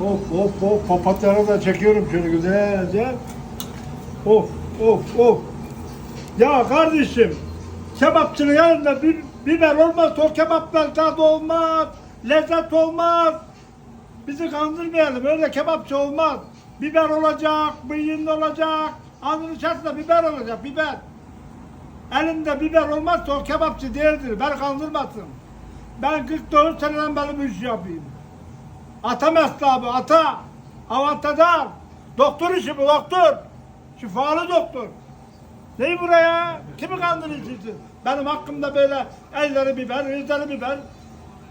Of of of papatyaları da çekiyorum şöyle güzelce. Of of of. Ya kardeşim kebapçının yanında bir biber olmaz o kebaplar tadı olmaz. Lezzet olmaz. Bizi kandırmayalım öyle kebapçı olmaz. Biber olacak, bıyığında olacak. Ağzının içerisinde biber olacak biber. Elinde biber olmazsa o kebapçı değildir. Ben kandırmasın. Ben 44 seneden beri bu yapayım. Ata mesleği ata. Avantajlar. Doktor işi bu doktor. Şifalı doktor. Neyi buraya? Kimi kandırıyorsunuz? Benim hakkımda böyle elleri biber, yüzleri biber.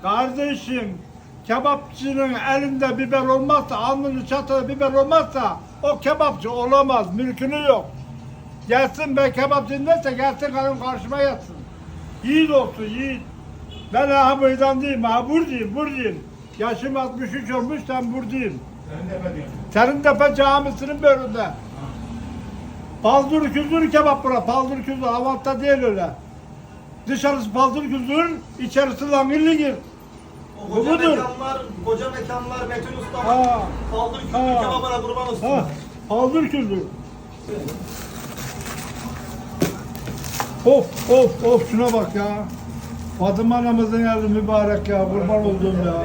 Kardeşim, kebapçının elinde biber olmazsa, alnının çatıda biber olmazsa o kebapçı olamaz, mülkünü yok. Gelsin ben kebapçı derse gelsin karım karşıma yatsın. Yiğit olsun yiğit. Ben ha meydan değilim, ha buradayım, buradayım. Yaşım 63 olmuş, ben buradayım. Serintepe Camisi'nin bölümünde. Paldır küldür kebap bura, paldır küldür, havanta değil öyle. Dışarısı paldır küldür, içerisi langır lingir. O koca budur. mekanlar, koca mekanlar Metin Usta, Ha. Paldır Küldür Ha. kebabına kurban olsun. Ha, paldır küldür. Of of of şuna bak ya. Fatıma anamızın eli mübarek ya kurban olduğum ya.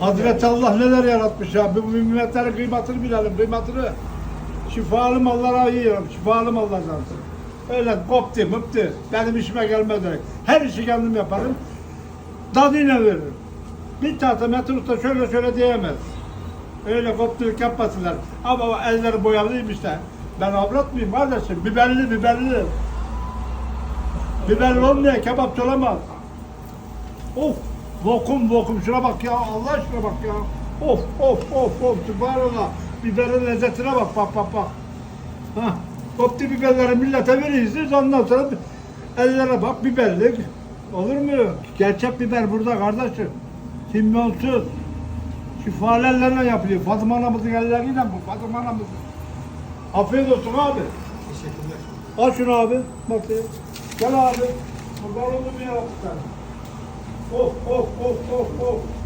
Hazreti Allah neler yaratmış ya. Bu müminletlerin kıymetini bilelim, kıymetini. Şifalı mallara yiyorum, şifalı mallardan. Öyle koptu, mıptı. Benim işime gelmez direkt. Her işi kendim yaparım. Tadıyla veririm. Bir tahta Metin Usta şöyle şöyle diyemez. Öyle koptuğu yapmasınlar. Ama elleri boyalıyım işte. Ben avrat mıyım kardeşim? Biberli, biberli. Biberli olmayan kebapçı olamaz. Of! Lokum lokum şuna bak ya Allah aşkına bak ya. Of of of of subhanallah. Biberin lezzetine bak bak bak bak. Hah. Koptu biberleri millete veriyorsunuz ondan sonra ellere bak biberlik. Olur mu? Gerçek biber burada kardeşim. Kimyonsuz. Şifalı ellerle yapılıyor. Fatıma anamızın elleriyle bu. Fatıma anamızın. Afiyet olsun abi. Teşekkürler. Al şunu abi. Bakayım. Gel abi. Kurban oldum ya. Of of of of of.